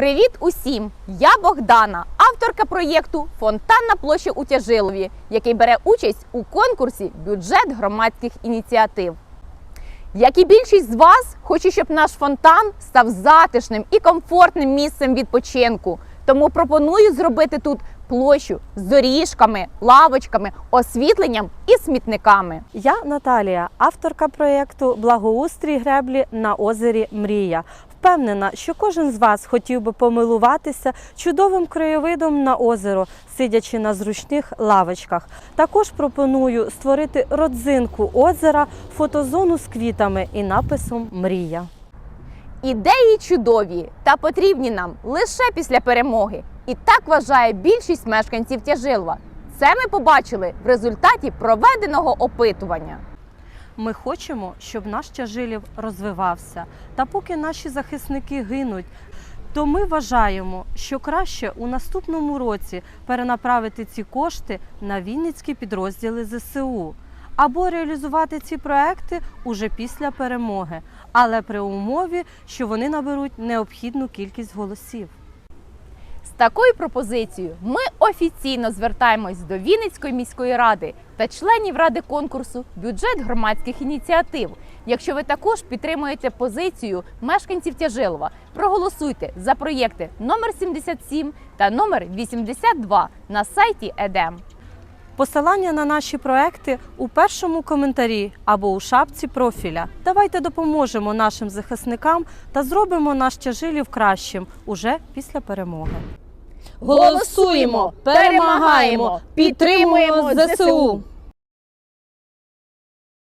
Привіт усім! Я Богдана, авторка проєкту Фонтан на площі у Тяжилові, який бере участь у конкурсі Бюджет громадських ініціатив. Як і більшість з вас, хочу, щоб наш фонтан став затишним і комфортним місцем відпочинку. Тому пропоную зробити тут площу з доріжками, лавочками, освітленням і смітниками. Я Наталія, авторка проєкту Благоустрій греблі на озері Мрія. Впевнена, що кожен з вас хотів би помилуватися чудовим краєвидом на озеро, сидячи на зручних лавочках. Також пропоную створити родзинку озера, фотозону з квітами і написом Мрія. Ідеї чудові та потрібні нам лише після перемоги. І так вважає більшість мешканців Тяжилова. Це ми побачили в результаті проведеного опитування. Ми хочемо, щоб наш тяжилів розвивався. Та поки наші захисники гинуть, то ми вважаємо, що краще у наступному році перенаправити ці кошти на вінницькі підрозділи ЗСУ або реалізувати ці проекти уже після перемоги, але при умові, що вони наберуть необхідну кількість голосів. Такою пропозицією ми офіційно звертаємось до Вінницької міської ради та членів ради конкурсу Бюджет громадських ініціатив. Якщо ви також підтримуєте позицію мешканців Тяжилова, проголосуйте за проєкти номер 77 та номер 82 на сайті ЕДЕМ. Посилання на наші проекти у першому коментарі або у шапці профіля. Давайте допоможемо нашим захисникам та зробимо наш тяжилів кращим уже після перемоги. Голосуємо, перемагаємо, підтримуємо ЗСУ!